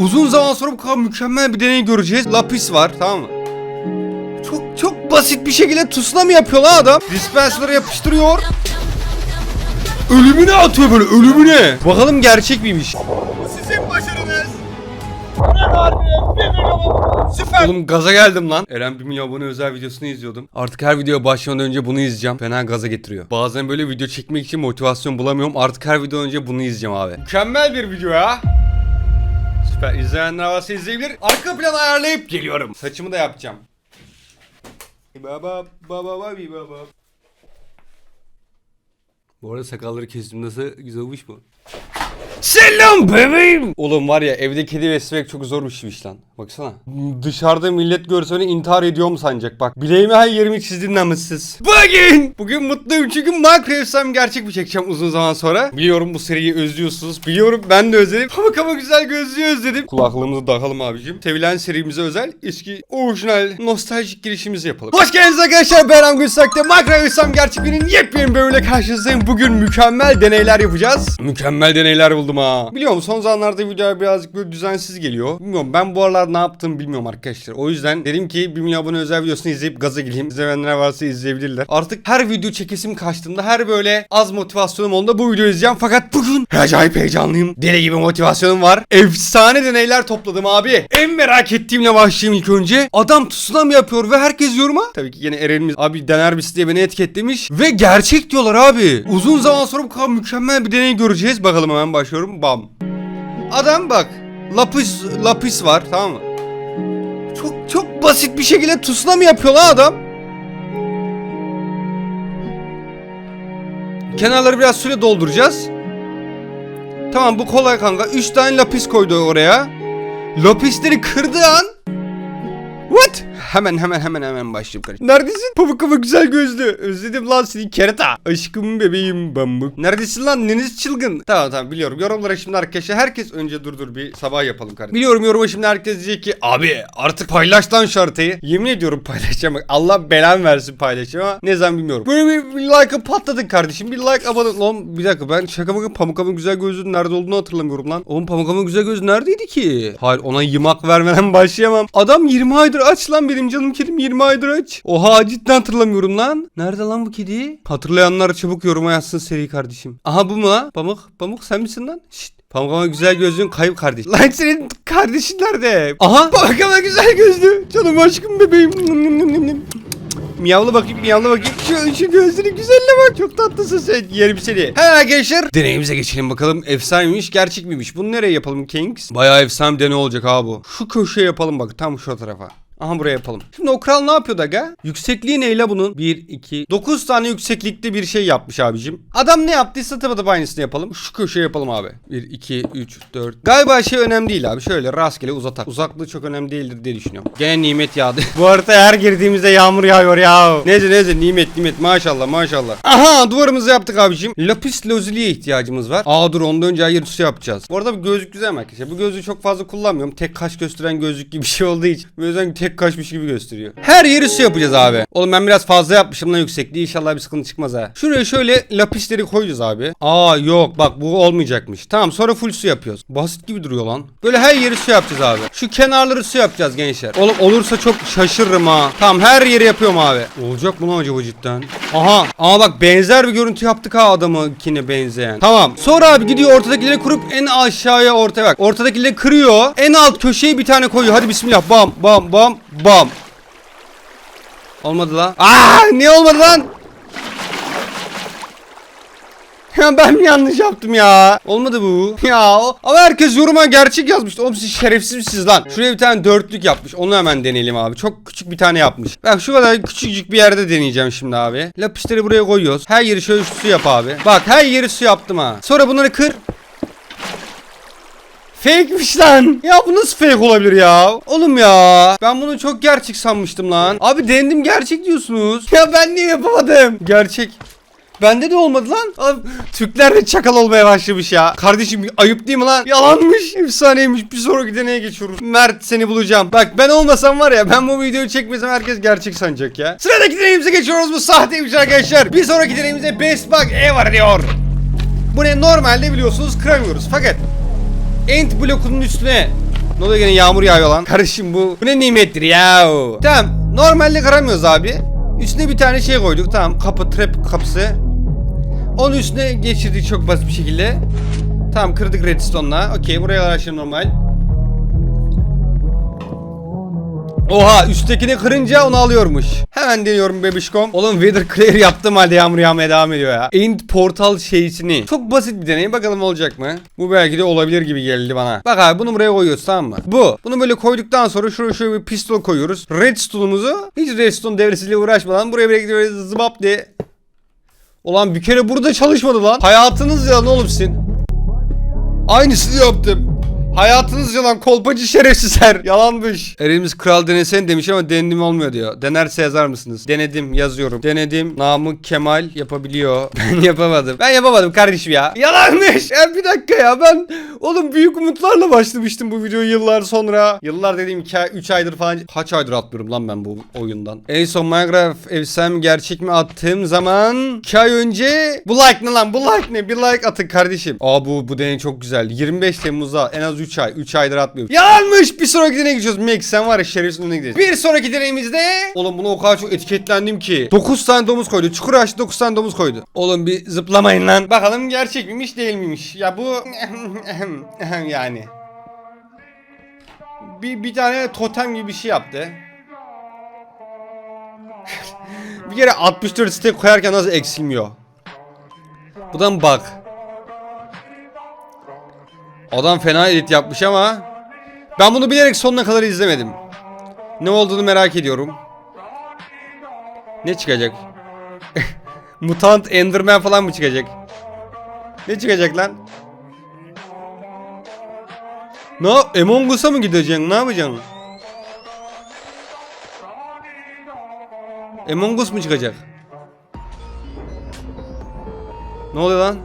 Uzun zaman sonra bu kadar mükemmel bir deney göreceğiz. Lapis var tamam mı? Çok çok basit bir şekilde tuzla mı yapıyor lan adam? Dispenser'ı yapıştırıyor. Ölümüne atıyor böyle ölümüne. Bakalım gerçek miymiş? Sizin başarınız. Süper. Oğlum gaza geldim lan. Eren 1 milyon abone özel videosunu izliyordum. Artık her video başlamadan önce bunu izleyeceğim. Fena gaza getiriyor. Bazen böyle video çekmek için motivasyon bulamıyorum. Artık her videodan önce bunu izleyeceğim abi. Mükemmel bir video ya. Süper. İzleyenler varsa izleyebilir. Arka plan ayarlayıp geliyorum. Saçımı da yapacağım. Baba baba baba baba. Bu arada sakalları kestim nasıl güzel olmuş mu? Selam bebeğim. Oğlum var ya evde kedi beslemek çok zor bir şeymiş lan. Baksana. Dışarıda millet görse beni intihar ediyorum sanacak. Bak bileğimi her yerimi çizdin namussuz. Bugün. Bugün mutluyum çünkü Minecraft'tan gerçek bir çekeceğim uzun zaman sonra. Biliyorum bu seriyi özlüyorsunuz. Biliyorum ben de özledim. Ama kama güzel gözlüğü özledim. Kulaklığımızı takalım abicim. Sevilen serimize özel eski orijinal nostaljik girişimizi yapalım. Hoş geldiniz arkadaşlar. Ben Ram Gülsak'ta Minecraft'tan gerçekliğinin yepyeni bölümüyle karşınızdayım. Bugün mükemmel deneyler yapacağız. Mükemmel deneyler buldum ha. Biliyorum son zamanlarda videolar birazcık böyle düzensiz geliyor. Bilmiyorum ben bu aralar ne yaptığımı bilmiyorum arkadaşlar. O yüzden dedim ki 1 milyon abone özel videosunu izleyip gaza geleyim. İzleyenler varsa izleyebilirler. Artık her video çekesim kaçtığında her böyle az motivasyonum olduğunda bu videoyu izleyeceğim. Fakat bugün acayip heyecanlıyım. Deli gibi motivasyonum var. Efsane deneyler topladım abi. En merak ettiğimle başlayayım ilk önce. Adam tsunami yapıyor ve herkes yoruma. Tabii ki yine Eren'imiz abi dener misin diye beni etiketlemiş. Ve gerçek diyorlar abi. Uzun zaman sonra bu kadar mükemmel bir deney göreceğiz. Bakalım hemen başlıyorum. Bam. Adam bak. Lapis lapis var tamam mı? Çok çok basit bir şekilde tsunami yapıyor lan adam. Kenarları biraz suyla dolduracağız. Tamam bu kolay kanka. 3 tane lapis koydu oraya. Lapisleri kırdı an. What? Hemen hemen hemen hemen başlayayım kardeşim. Neredesin? Pamuk ama güzel gözlü. Özledim lan seni kerata. Aşkım bebeğim bambuk. Neredesin lan neniz çılgın? Tamam tamam biliyorum. Yorumlara şimdi arkadaşlar herkes önce dur dur bir sabah yapalım kardeşim. Biliyorum yoruma şimdi herkes diyecek ki abi artık paylaş lan şu haritayı. Yemin ediyorum paylaşacağım. Bak, Allah belan versin paylaşacağım ama ne zaman bilmiyorum. Böyle bir, bir like'ı patladın kardeşim. Bir like abone Lan bir dakika ben şaka bakın Pamuk Amın güzel gözlüğünün nerede olduğunu hatırlamıyorum lan. Oğlum Pamuk Amın güzel gözlüğü neredeydi ki? Hayır ona yımak vermeden başlayamam. Adam 20 aydır aç lan benim canım kedim 20 aydır aç. Oha cidden hatırlamıyorum lan. Nerede lan bu kedi? Hatırlayanlar çabuk yoruma yazsın seri kardeşim. Aha bu mu lan? Pamuk, Pamuk sen misin lan? Şşt. Pamuk ama güzel gözlüğün kayıp kardeş. Lan senin kardeşin nerede? Aha Pamuk ama güzel gözlü. Canım aşkım bebeğim. Miyavla bakayım miyavla bakayım. Şu, şu gözlünün güzelliğine bak. Çok tatlısın sen. Yerim seni. Hemen arkadaşlar. Deneyimize geçelim bakalım. Efsane gerçek miymiş? Bunu nereye yapalım Kings? Bayağı efsane deney olacak abi bu. Şu köşeye yapalım bak tam şu tarafa. Aha buraya yapalım. Şimdi o kral ne yapıyordu aga? Yüksekliği neyle bunun? 1, 2, 9 tane yükseklikte bir şey yapmış abicim. Adam ne yaptıysa tıpatıp aynısını yapalım. Şu köşeye yapalım abi. 1, 2, 3, 4. Galiba şey önemli değil abi. Şöyle rastgele uzatak. Uzaklığı çok önemli değildir diye düşünüyorum. Gene nimet yağdı. Bu arada her girdiğimizde yağmur yağıyor ya. Neyse neyse nimet nimet maşallah maşallah. Aha duvarımızı yaptık abicim. Lapis lazuli ihtiyacımız var. Aa dur ondan önce hayır su yapacağız. Bu arada bu gözlük güzel arkadaşlar? Bu gözlüğü çok fazla kullanmıyorum. Tek kaş gösteren gözlük gibi bir şey olduğu için. Bu yüzden tek kaşmış gibi gösteriyor. Her yeri su yapacağız abi. Oğlum ben biraz fazla yapmışım lan yüksekliği. İnşallah bir sıkıntı çıkmaz ha. Şuraya şöyle lapisleri koyacağız abi. Aa yok bak bu olmayacakmış. Tamam sonra full su yapıyoruz. Basit gibi duruyor lan. Böyle her yeri su yapacağız abi. Şu kenarları su yapacağız gençler. Oğlum olursa çok şaşırırım ha. Tamam her yeri yapıyorum abi. Olacak mı lan acaba cidden? Aha. Aa bak benzer bir görüntü yaptık ha adamınkine benzeyen. Tamam. Sonra abi gidiyor ortadakileri kurup en aşağıya ortaya bak. Ortadakileri kırıyor. En alt köşeye bir tane koyuyor. Hadi bismillah. Bam bam bam bam. Olmadı lan. Aa niye olmadı lan? Ya ben mi yanlış yaptım ya? Olmadı bu. Ya ama herkes yoruma gerçek yazmıştı. Oğlum siz şerefsiz misiniz lan? Şuraya bir tane dörtlük yapmış. Onu hemen deneyelim abi. Çok küçük bir tane yapmış. Bak şu kadar küçücük bir yerde deneyeceğim şimdi abi. Lapisleri buraya koyuyoruz. Her yeri şöyle su yap abi. Bak her yeri su yaptım ha. Sonra bunları kır. Fake'miş lan. Ya bu nasıl fake olabilir ya? Oğlum ya. Ben bunu çok gerçek sanmıştım lan. Abi denedim gerçek diyorsunuz. Ya ben niye yapamadım? Gerçek. Bende de olmadı lan. Abi, Türkler de çakal olmaya başlamış ya. Kardeşim ayıp değil mi lan? Yalanmış. Efsaneymiş. Bir sonraki deneye geçiyoruz. Mert seni bulacağım. Bak ben olmasam var ya ben bu videoyu çekmesem herkes gerçek sanacak ya. Sıradaki deneyimize geçiyoruz. Bu sahteymiş arkadaşlar. Bir sonraki deneyimize best bug ever diyor. Bu ne normalde biliyorsunuz kıramıyoruz. Fakat End blokunun üstüne Ne oluyor gene yağmur yağıyor lan. Karışım bu. Bu ne nimettir ya. Tamam. Normalde kıramıyoruz abi. Üstüne bir tane şey koyduk. Tamam. Kapı trap kapısı. Onun üstüne geçirdik çok basit bir şekilde. Tamam kırdık redstone'la. Okey buraya şey normal. Oha üsttekini kırınca onu alıyormuş. Hemen deniyorum bebişkom. Oğlum Wither Clear yaptım halde yağmur yağmaya devam ediyor ya. End portal şeysini. Çok basit bir deney. Bakalım olacak mı? Bu belki de olabilir gibi geldi bana. Bak abi bunu buraya koyuyoruz tamam mı? Bu. Bunu böyle koyduktan sonra şuraya şöyle bir pistol koyuyoruz. Redstone'umuzu hiç redstone devresiyle uğraşmadan buraya böyle gidiyoruz zıbap diye. Ulan bir kere burada çalışmadı lan. Hayatınız yalan oğlum sizin. Aynısını yaptım. Hayatınız yalan kolpacı şerefsizler. Yalanmış. Erimiz kral denesene demiş ama denedim olmuyor diyor. Denerse yazar mısınız? Denedim yazıyorum. Denedim. Namık Kemal yapabiliyor. Ben yapamadım. Ben yapamadım kardeşim ya. Yalanmış. Ya bir dakika ya ben oğlum büyük umutlarla başlamıştım bu videoyu yıllar sonra. Yıllar dediğim 3 aydır falan. Kaç aydır atlıyorum lan ben bu oyundan. En son Minecraft efsane mi gerçek mi attığım zaman 2 ay önce bu like ne lan bu like ne bir like atın kardeşim. Aa bu bu deney çok güzel. 25 Temmuz'da en az 3 ay 3 aydır atmıyorum. Yanlış bir sonraki deneye geçiyoruz. Mix sen var ya şerefsiz önüne gideceğiz. Bir sonraki deneyimizde oğlum bunu o kadar çok etiketlendim ki 9 tane domuz koydu. Çukur açtı 9 tane domuz koydu. Oğlum bir zıplamayın lan. Bakalım gerçek miymiş değil miymiş. Ya bu yani. Bir, bir tane totem gibi bir şey yaptı. bir kere 64 stek koyarken nasıl eksilmiyor? Buradan bak. Adam fena edit yapmış ama ben bunu bilerek sonuna kadar izlemedim. Ne olduğunu merak ediyorum. Ne çıkacak? Mutant Enderman falan mı çıkacak? Ne çıkacak lan? Ne yap- Among Us'a mı gideceksin? Ne yapacaksın? Among Us mu çıkacak? Ne oluyor lan?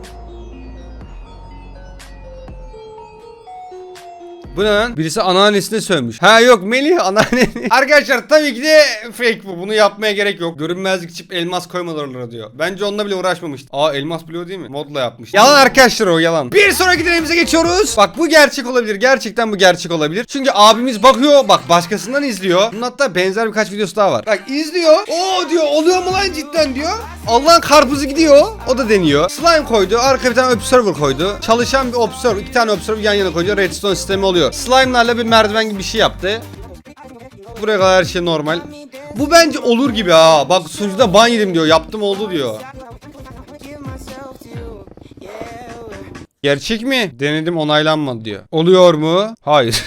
Bu ne lan? Birisi anneannesine sövmüş. Ha yok Melih anneanne. Arkadaşlar tabii ki de fake bu. Bunu yapmaya gerek yok. Görünmezlik çip elmas koymalarına diyor. Bence onunla bile uğraşmamıştı. Aa elmas biliyor değil mi? Modla yapmış. Yalan arkadaşlar o yalan. Bir sonraki deneyimize geçiyoruz. Bak bu gerçek olabilir. Gerçekten bu gerçek olabilir. Çünkü abimiz bakıyor. Bak başkasından izliyor. Bunun hatta benzer birkaç videosu daha var. Bak izliyor. Oo diyor oluyor mu lan cidden diyor. Allah'ın karpuzu gidiyor. O da deniyor. Slime koydu. Arka bir tane observer koydu. Çalışan bir observer. iki tane observer yan yana koydu. Redstone sistemi oluyor. Slime'larla bir merdiven gibi bir şey yaptı. Buraya kadar her şey normal. Bu bence olur gibi ha. Bak sunucuda ban yedim diyor. Yaptım oldu diyor. Gerçek mi? Denedim onaylanmadı diyor. Oluyor mu? Hayır.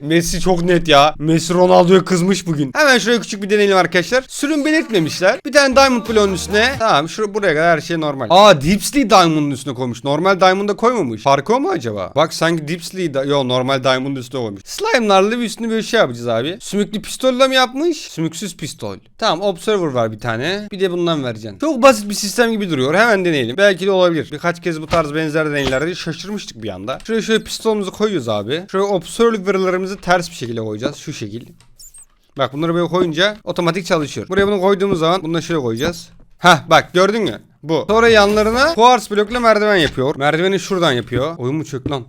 Messi çok net ya. Messi Ronaldo'ya kızmış bugün. Hemen şuraya küçük bir deneyelim arkadaşlar. Sürüm belirtmemişler. Bir tane Diamond bloğun üstüne. Tamam şu buraya kadar her şey normal. Aa Deepsley Diamond'ın üstüne koymuş. Normal Diamond'a koymamış. Farkı o mu acaba? Bak sanki Deepsley da... Yo normal Diamond'ın üstüne koymuş. Slime'larla bir üstüne böyle şey yapacağız abi. Sümüklü pistolle mi yapmış? Sümüksüz pistol. Tamam Observer var bir tane. Bir de bundan vereceksin. Çok basit bir sistem gibi duruyor. Hemen deneyelim. Belki de olabilir. Birkaç kez bu tarz benzer deneylerde şaşırmıştık bir anda. Şuraya şöyle pistolumuzu koyuyoruz abi. Şöyle Observer'larımızı ters bir şekilde koyacağız. Şu şekil. Bak bunları böyle koyunca otomatik çalışıyor. Buraya bunu koyduğumuz zaman bunu da şöyle koyacağız. Hah bak gördün mü? Bu. Sonra yanlarına quartz blokla merdiven yapıyor. Merdiveni şuradan yapıyor. Oyun mu çök lan?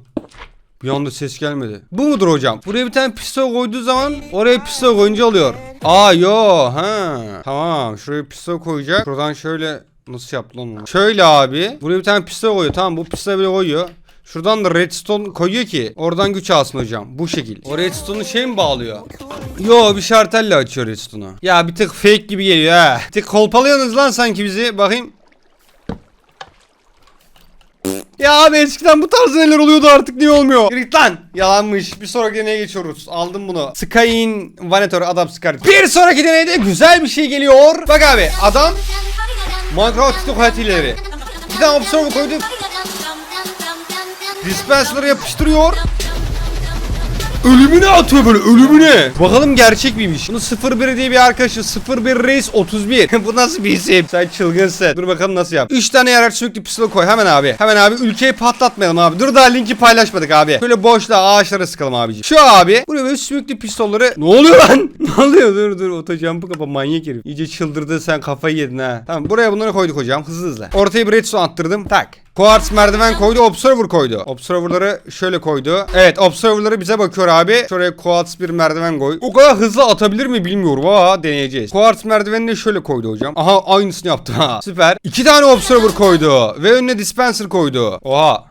Bir anda ses gelmedi. Bu mudur hocam? Buraya bir tane pistol koyduğu zaman oraya pistol koyunca oluyor. Aa yo ha. Tamam şuraya pistol koyacak. Şuradan şöyle nasıl yaptı lan onu? Şöyle abi. Buraya bir tane pistol koyuyor. Tamam bu pistol böyle koyuyor. Şuradan da redstone koyuyor ki oradan güç alsın hocam. Bu şekil. O redstone'u şey mi bağlıyor? Yo bir şartelle açıyor redstone'u. Ya bir tık fake gibi geliyor ha. Bir tık kolpalıyorsunuz lan sanki bizi. Bakayım. Ya abi eskiden bu tarz neler oluyordu artık niye olmuyor? Git lan. Yalanmış. Bir sonraki deneye geçiyoruz. Aldım bunu. Sky'in Vanator adam Scar. Bir sonraki deneyde güzel bir şey geliyor. Bak abi adam Minecraft TikTok hayatıyla Bir tane observer koydu. Dispenser'ı yapıştırıyor. Ölümüne atıyor böyle ölümüne. Bakalım gerçek miymiş? Bunu 01 diye bir arkadaşı 01 Reis 31. Bu nasıl bir isim? Sen çılgınsın. Dur bakalım nasıl yap. 3 tane yarar sürekli pistol koy hemen abi. Hemen abi ülkeyi patlatmayalım abi. Dur daha linki paylaşmadık abi. Şöyle boşluğa ağaçlara sıkalım abiciğim. Şu abi buraya böyle sürekli pistolları. Ne oluyor lan? ne oluyor? Dur dur otojump'ı kapa manyak herif. İyice çıldırdı sen kafayı yedin ha. Tamam buraya bunları koyduk hocam hızlı hızlı. Ortaya bir redstone attırdım. Tak. Quartz merdiven koydu, observer koydu. Observer'ları şöyle koydu. Evet, observer'ları bize bakıyor abi. Şuraya quartz bir merdiven koy. O kadar hızlı atabilir mi bilmiyorum. Aa deneyeceğiz. Quartz merdivenini de şöyle koydu hocam. Aha aynısını yaptı ha. Süper. İki tane observer koydu ve önüne dispenser koydu. Oha.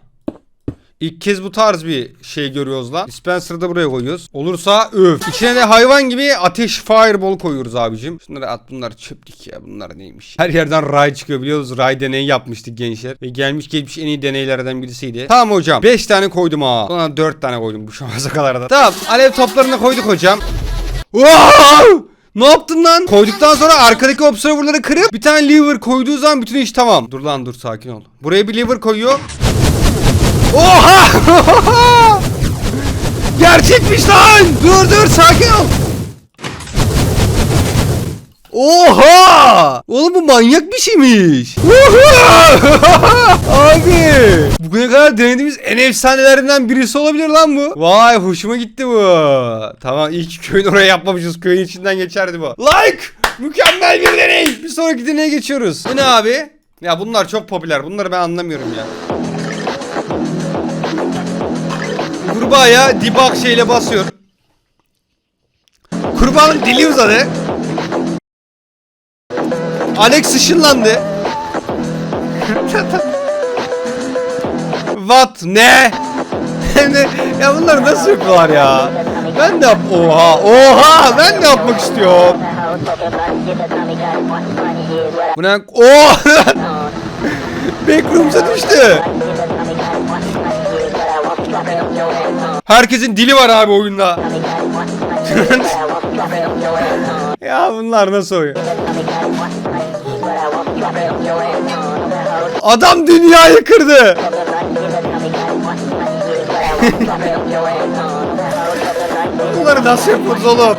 İlk kez bu tarz bir şey görüyoruz lan. Dispenser'ı da buraya koyuyoruz. Olursa öf. İçine de hayvan gibi ateş fireball koyuyoruz abicim. Şunları at bunlar çöplük ya bunlar neymiş. Her yerden ray çıkıyor biliyoruz. Ray deneyi yapmıştık gençler. Ve gelmiş geçmiş en iyi deneylerden birisiydi. Tamam hocam. 5 tane koydum ha. Sonra 4 tane koydum bu şansa kadar da. Tamam. Alev toplarını koyduk hocam. Wow! Ne yaptın lan? Koyduktan sonra arkadaki observerları kırıp bir tane lever koyduğu zaman bütün iş tamam. Dur lan dur sakin ol. Buraya bir lever koyuyor. Oha! Gerçekmiş lan! Dur dur sakin ol. Oha! Oğlum bu manyak bir şeymiş. Abi! Bugüne kadar denediğimiz en efsanelerinden birisi olabilir lan bu. Vay hoşuma gitti bu. Tamam iyi ki köyün oraya yapmamışız. Köyün içinden geçerdi bu. Like! Mükemmel bir deney. Bir sonraki deneye geçiyoruz. Bu ne abi? Ya bunlar çok popüler. Bunları ben anlamıyorum ya. Kurbağaya debug şeyle basıyor. Kurbağanın dili uzadı. Alex ışınlandı. What? Ne? Ya bunları nasıl yapıyorlar ya? Ben de yap... Oha! Oha! Ben de yapmak istiyorum. Bu ne? Oh! Backrooms'a düştü. Herkesin dili var abi oyunda. ya bunlar nasıl oyun? Adam dünyayı kırdı. Bunları nasıl yapıyoruz oğlum?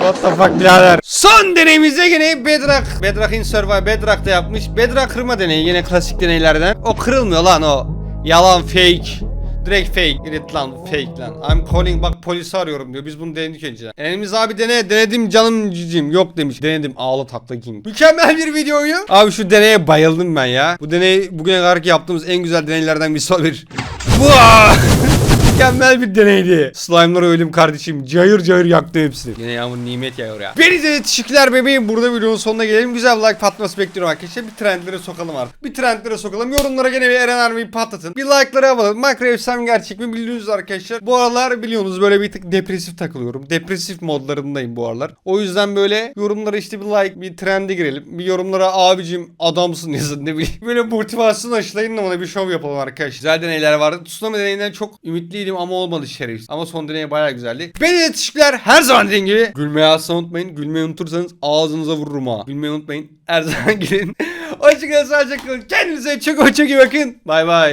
What the fuck birader? Son deneyimizde yine Bedrock. Bedrock in Survival Bedrock'ta yapmış. Bedrock kırma deneyi yine klasik deneylerden. O kırılmıyor lan o. Yalan fake. Direkt fake. Evet lan fake lan. I'm calling bak polisi arıyorum diyor. Biz bunu denedik önceden. Elimiz abi dene. Denedim canım cicim. Yok demiş. Denedim. Ağla takla king. Mükemmel bir videoyu. Abi şu deneye bayıldım ben ya. Bu deney bugüne kadar yaptığımız en güzel deneylerden birisi olabilir. Vaa! Mükemmel bir deneydi. Slime'lar ölüm kardeşim. Cayır cayır yaktı hepsini. Yine yağmur nimet yağıyor ya. Beni de teşekkürler bebeğim. Burada videonun sonuna gelelim. Güzel bir like patlaması bekliyorum arkadaşlar. Bir trendlere sokalım artık. Bir trendlere sokalım. Yorumlara gene bir Eren Arma'yı patlatın. Bir like'ları alalım. Minecraft efsane gerçek mi biliyorsunuz arkadaşlar. Bu aralar biliyorsunuz böyle bir tık depresif takılıyorum. Depresif modlarındayım bu aralar. O yüzden böyle yorumlara işte bir like, bir trende girelim. Bir yorumlara abicim adamsın yazın ne bileyim. Böyle motivasyon aşılayın da bana bir şov yapalım arkadaşlar. Güzel deneyler vardı. Tsunami deneyinden çok ümitliydim ama olmadı şerefsiz. Ama son deney bayağı güzeldi. Beni teşekkürler. Her zaman dediğim gibi gülmeyi asla unutmayın. Gülmeyi unutursanız ağzınıza vururum ha. Gülmeyi unutmayın. Her zaman gülün. Hoşçakalın. Sağlıcakla kalın. Kendinize çok çok iyi bakın. Bay bay.